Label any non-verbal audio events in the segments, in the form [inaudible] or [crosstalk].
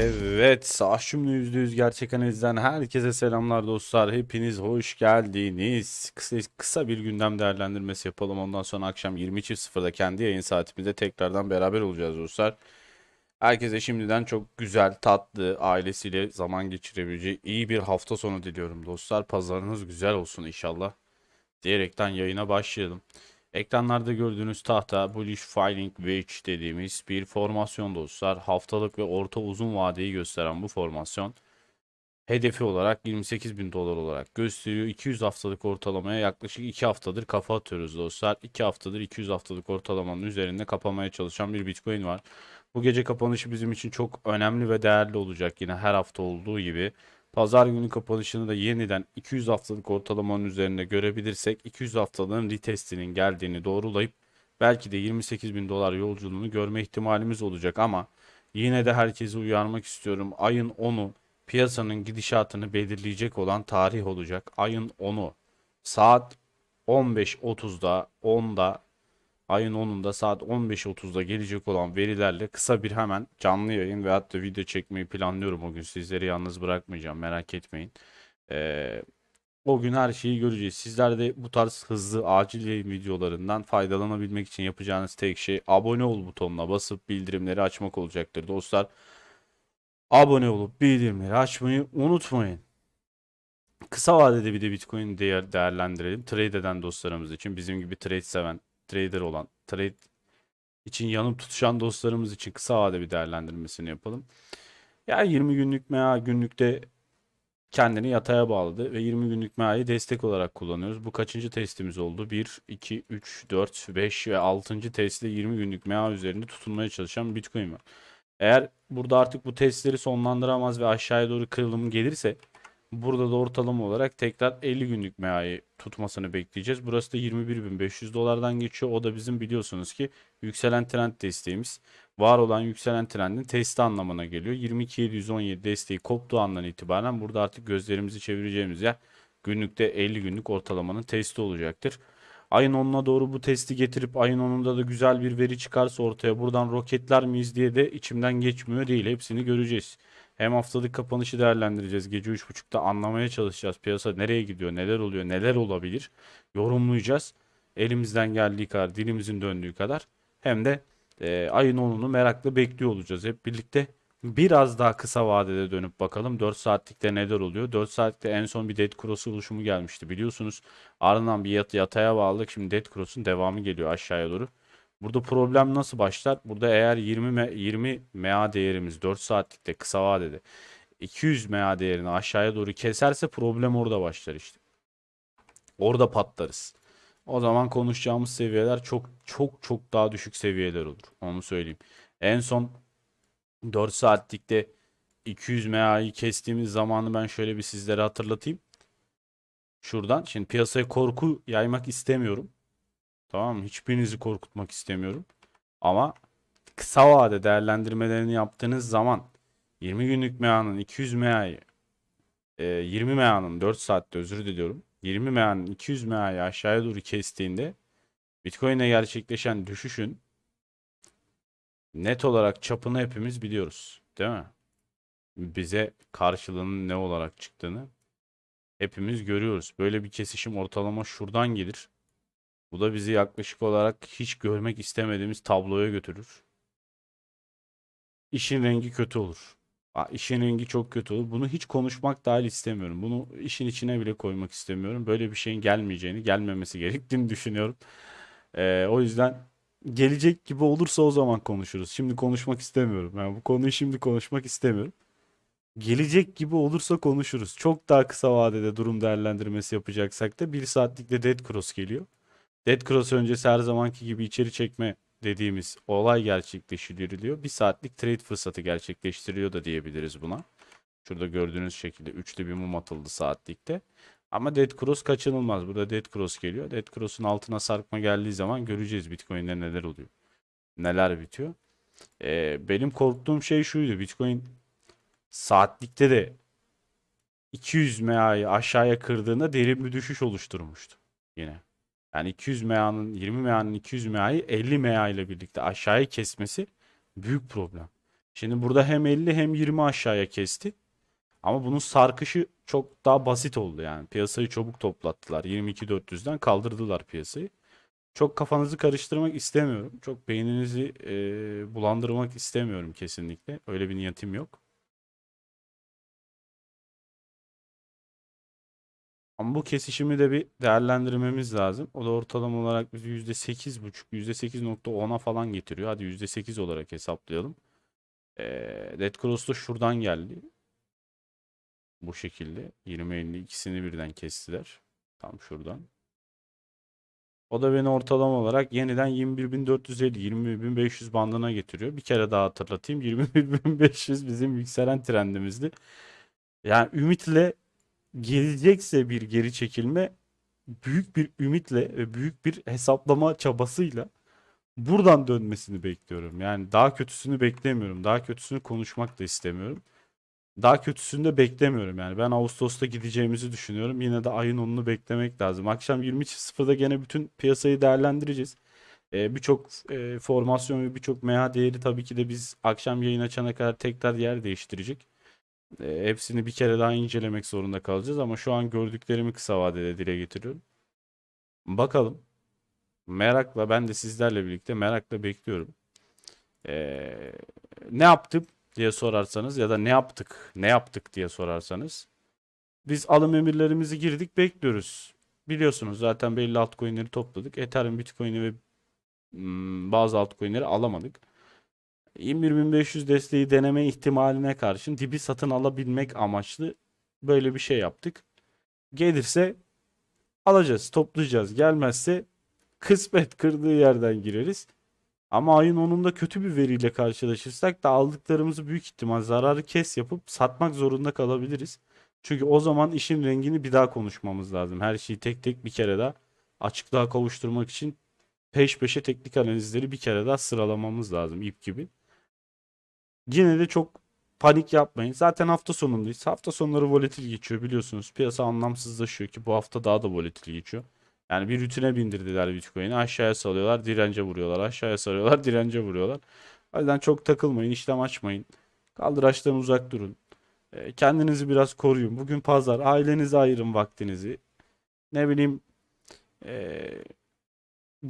Evet, Sahşım'la %100 gerçek analizden herkese selamlar dostlar. Hepiniz hoş geldiniz. Kısa, kısa bir gündem değerlendirmesi yapalım. Ondan sonra akşam 22.00'da kendi yayın saatimizde tekrardan beraber olacağız dostlar. Herkese şimdiden çok güzel, tatlı, ailesiyle zaman geçirebileceği iyi bir hafta sonu diliyorum dostlar. Pazarınız güzel olsun inşallah. Diyerekten yayına başlayalım. Ekranlarda gördüğünüz tahta Bullish Filing Wedge dediğimiz bir formasyon dostlar. Haftalık ve orta uzun vadeyi gösteren bu formasyon hedefi olarak 28 bin dolar olarak gösteriyor. 200 haftalık ortalamaya yaklaşık 2 haftadır kafa atıyoruz dostlar. 2 haftadır 200 haftalık ortalamanın üzerinde kapamaya çalışan bir Bitcoin var. Bu gece kapanışı bizim için çok önemli ve değerli olacak yine her hafta olduğu gibi. Pazar günü kapanışını da yeniden 200 haftalık ortalamanın üzerinde görebilirsek 200 haftalığın retestinin geldiğini doğrulayıp belki de 28 bin dolar yolculuğunu görme ihtimalimiz olacak ama yine de herkesi uyarmak istiyorum. Ayın 10'u piyasanın gidişatını belirleyecek olan tarih olacak. Ayın 10'u saat 15.30'da 10'da ayın 10'unda saat 15.30'da gelecek olan verilerle kısa bir hemen canlı yayın ve hatta video çekmeyi planlıyorum o gün. Sizleri yalnız bırakmayacağım merak etmeyin. Ee, o gün her şeyi göreceğiz. Sizler de bu tarz hızlı acil yayın videolarından faydalanabilmek için yapacağınız tek şey abone ol butonuna basıp bildirimleri açmak olacaktır. Dostlar abone olup bildirimleri açmayı unutmayın. Kısa vadede bir de Bitcoin değer değerlendirelim. Trade eden dostlarımız için bizim gibi trade seven trader olan, trade için yanıp tutuşan dostlarımız için kısa vade bir değerlendirmesini yapalım. Ya 20 günlük MA günlükte kendini yataya bağladı ve 20 günlük MA'yı destek olarak kullanıyoruz. Bu kaçıncı testimiz oldu? 1, 2, 3, 4, 5 ve 6. testte 20 günlük MA üzerinde tutunmaya çalışan Bitcoin var. Eğer burada artık bu testleri sonlandıramaz ve aşağıya doğru kırılım gelirse Burada da ortalama olarak tekrar 50 günlük MA'yı tutmasını bekleyeceğiz. Burası da 21.500 dolardan geçiyor. O da bizim biliyorsunuz ki yükselen trend desteğimiz. Var olan yükselen trendin testi anlamına geliyor. 22.717 desteği koptuğu andan itibaren burada artık gözlerimizi çevireceğimiz yer günlükte 50 günlük ortalamanın testi olacaktır. Ayın 10'una doğru bu testi getirip ayın 10'unda da güzel bir veri çıkarsa ortaya buradan roketler miyiz diye de içimden geçmiyor değil. Hepsini göreceğiz. Hem haftalık kapanışı değerlendireceğiz. Gece 3.30'da anlamaya çalışacağız. Piyasa nereye gidiyor, neler oluyor, neler olabilir yorumlayacağız. Elimizden geldiği kadar, dilimizin döndüğü kadar. Hem de e, ayın 10'unu merakla bekliyor olacağız hep birlikte. Biraz daha kısa vadede dönüp bakalım 4 saatlikte neler oluyor. 4 saatlikte en son bir dead cross oluşumu gelmişti biliyorsunuz. Ardından bir yat yataya bağladık. Şimdi dead cross'un devamı geliyor aşağıya doğru. Burada problem nasıl başlar? Burada eğer 20 20 MA değerimiz 4 saatlikte kısa vadede 200 MA değerini aşağıya doğru keserse problem orada başlar işte. Orada patlarız. O zaman konuşacağımız seviyeler çok çok çok daha düşük seviyeler olur. Onu söyleyeyim. En son 4 saatlikte 200 MA'yı kestiğimiz zamanı ben şöyle bir sizlere hatırlatayım. Şuradan şimdi piyasaya korku yaymak istemiyorum. Tamam mı? Hiçbirinizi korkutmak istemiyorum. Ama kısa vade değerlendirmelerini yaptığınız zaman 20 günlük meyanın 200 meyayı 20 meyanın 4 saatte özür diliyorum. 20 meyanın 200 meyayı aşağıya doğru kestiğinde Bitcoin'e gerçekleşen düşüşün net olarak çapını hepimiz biliyoruz. Değil mi? Bize karşılığının ne olarak çıktığını hepimiz görüyoruz. Böyle bir kesişim ortalama şuradan gelir. Bu da bizi yaklaşık olarak hiç görmek istemediğimiz tabloya götürür. İşin rengi kötü olur. İşin rengi çok kötü olur. Bunu hiç konuşmak dahil istemiyorum. Bunu işin içine bile koymak istemiyorum. Böyle bir şeyin gelmeyeceğini, gelmemesi gerektiğini düşünüyorum. Ee, o yüzden gelecek gibi olursa o zaman konuşuruz. Şimdi konuşmak istemiyorum. Yani bu konuyu şimdi konuşmak istemiyorum. Gelecek gibi olursa konuşuruz. Çok daha kısa vadede durum değerlendirmesi yapacaksak da bir saatlikte dead cross geliyor. Dead Cross öncesi her zamanki gibi içeri çekme dediğimiz olay gerçekleştiriliyor. Bir saatlik trade fırsatı gerçekleştiriliyor da diyebiliriz buna. Şurada gördüğünüz şekilde üçlü bir mum atıldı saatlikte. Ama Dead Cross kaçınılmaz. Burada Dead Cross geliyor. Dead Cross'un altına sarkma geldiği zaman göreceğiz Bitcoin'de neler oluyor. Neler bitiyor. Ee, benim korktuğum şey şuydu. Bitcoin saatlikte de 200 MA'yı aşağıya kırdığında derin bir düşüş oluşturmuştu yine. Yani 200 MA'nın 20 MA'nın 200 MA'yı 50 MA ile birlikte aşağıya kesmesi büyük problem. Şimdi burada hem 50 hem 20 aşağıya kesti. Ama bunun sarkışı çok daha basit oldu yani. Piyasayı çabuk toplattılar. 22.400'den kaldırdılar piyasayı. Çok kafanızı karıştırmak istemiyorum. Çok beyninizi e, bulandırmak istemiyorum kesinlikle. Öyle bir niyetim yok. Ama bu kesişimi de bir değerlendirmemiz lazım. O da ortalama olarak bizi %8.5, %8.10'a falan getiriyor. Hadi %8 olarak hesaplayalım. Ee, Dead Cross da şuradan geldi. Bu şekilde. 20-50 ikisini birden kestiler. Tam şuradan. O da beni ortalama olarak yeniden 21.450-21.500 bandına getiriyor. Bir kere daha hatırlatayım. 21.500 bizim yükselen trendimizdi. Yani ümitle gelecekse bir geri çekilme büyük bir ümitle ve büyük bir hesaplama çabasıyla buradan dönmesini bekliyorum. Yani daha kötüsünü beklemiyorum. Daha kötüsünü konuşmak da istemiyorum. Daha kötüsünü de beklemiyorum yani. Ben Ağustos'ta gideceğimizi düşünüyorum. Yine de ayın 10'unu beklemek lazım. Akşam 20.00'da gene bütün piyasayı değerlendireceğiz. Ee, birçok e, formasyon ve birçok MA değeri tabii ki de biz akşam yayın açana kadar tekrar yer değiştirecek. E, hepsini bir kere daha incelemek zorunda kalacağız ama şu an gördüklerimi kısa vadede dile getiriyorum. Bakalım. Merakla ben de sizlerle birlikte merakla bekliyorum. E, ne yaptım diye sorarsanız ya da ne yaptık, ne yaptık diye sorarsanız biz alım emirlerimizi girdik bekliyoruz. Biliyorsunuz zaten belli altcoin'leri topladık. Ethereum, Bitcoin'i ve hmm, bazı altcoin'leri alamadık. 21.500 desteği deneme ihtimaline karşın dibi satın alabilmek amaçlı böyle bir şey yaptık. Gelirse alacağız, toplayacağız. Gelmezse kısmet kırdığı yerden gireriz. Ama ayın 10'unda kötü bir veriyle karşılaşırsak da aldıklarımızı büyük ihtimal zararı kes yapıp satmak zorunda kalabiliriz. Çünkü o zaman işin rengini bir daha konuşmamız lazım. Her şeyi tek tek bir kere daha açıklığa kavuşturmak için peş peşe teknik analizleri bir kere daha sıralamamız lazım ip gibi. Yine de çok panik yapmayın. Zaten hafta sonundayız. Hafta sonları volatil geçiyor biliyorsunuz. Piyasa anlamsızlaşıyor ki bu hafta daha da volatil geçiyor. Yani bir rutine bindirdiler Bitcoin'i. Aşağıya salıyorlar, dirence vuruyorlar. Aşağıya salıyorlar, [laughs] dirence vuruyorlar. O yüzden çok takılmayın, işlem açmayın. Kaldıraçtan uzak durun. E, kendinizi biraz koruyun. Bugün pazar, ailenize ayırın vaktinizi. Ne bileyim, e,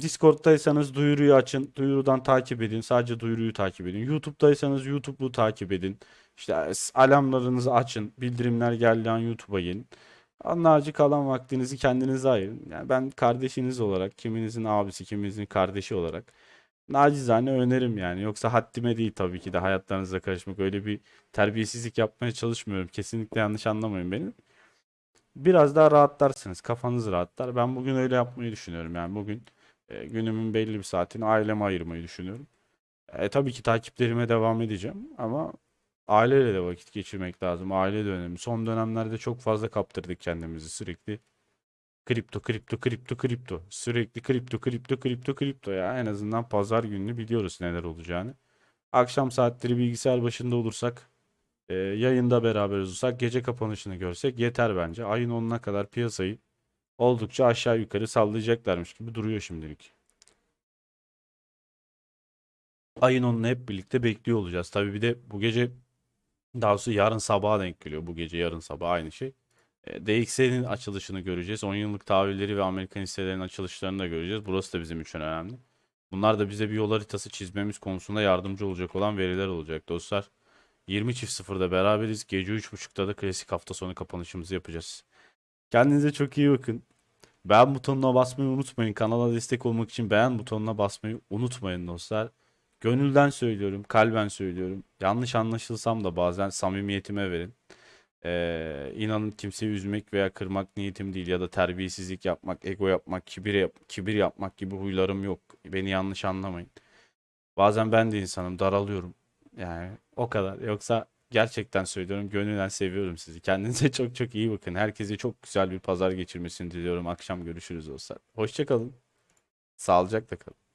Discord'daysanız duyuruyu açın. Duyurudan takip edin. Sadece duyuruyu takip edin. YouTube'daysanız YouTube'u takip edin. İşte alarmlarınızı açın. Bildirimler geldiği an YouTube'a gelin. Onun kalan vaktinizi kendinize ayırın. Yani ben kardeşiniz olarak, kiminizin abisi, kiminizin kardeşi olarak nacizane önerim yani. Yoksa haddime değil tabii ki de hayatlarınıza karışmak. Öyle bir terbiyesizlik yapmaya çalışmıyorum. Kesinlikle yanlış anlamayın beni. Biraz daha rahatlarsınız. Kafanız rahatlar. Ben bugün öyle yapmayı düşünüyorum. Yani bugün e, günümün belli bir saatini aileme ayırmayı düşünüyorum. E, tabii ki takiplerime devam edeceğim ama aileyle de vakit geçirmek lazım. Aile de önemli. Son dönemlerde çok fazla kaptırdık kendimizi sürekli. Kripto, kripto, kripto, kripto. Sürekli kripto, kripto, kripto, kripto ya. En azından pazar gününü biliyoruz neler olacağını. Akşam saatleri bilgisayar başında olursak, e, yayında beraber olursak, gece kapanışını görsek yeter bence. Ayın 10'una kadar piyasayı oldukça aşağı yukarı sallayacaklarmış gibi duruyor şimdilik. Ayın 10'unu hep birlikte bekliyor olacağız. Tabii bir de bu gece daha doğrusu yarın sabaha denk geliyor. Bu gece yarın sabah aynı şey. E, DXY'nin açılışını göreceğiz. 10 yıllık tahvilleri ve Amerikan hisselerinin açılışlarını da göreceğiz. Burası da bizim için önemli. Bunlar da bize bir yol haritası çizmemiz konusunda yardımcı olacak olan veriler olacak dostlar. 20 çift sıfırda beraberiz. Gece 3.30'da da klasik hafta sonu kapanışımızı yapacağız. Kendinize çok iyi bakın. Beğen butonuna basmayı unutmayın. Kanala destek olmak için beğen butonuna basmayı unutmayın dostlar. Gönülden söylüyorum, kalben söylüyorum. Yanlış anlaşılsam da bazen samimiyetime verin. Ee, inanın kimseyi üzmek veya kırmak niyetim değil ya da terbiyesizlik yapmak, ego yapmak, kibir, yap kibir yapmak gibi huylarım yok. Beni yanlış anlamayın. Bazen ben de insanım, daralıyorum. Yani o kadar. Yoksa gerçekten söylüyorum, gönülden seviyorum sizi. Kendinize [laughs] çok çok iyi bakın. Herkese çok güzel bir pazar geçirmesini diliyorum. Akşam görüşürüz dostlar. Hoşçakalın. Sağlıcakla kalın.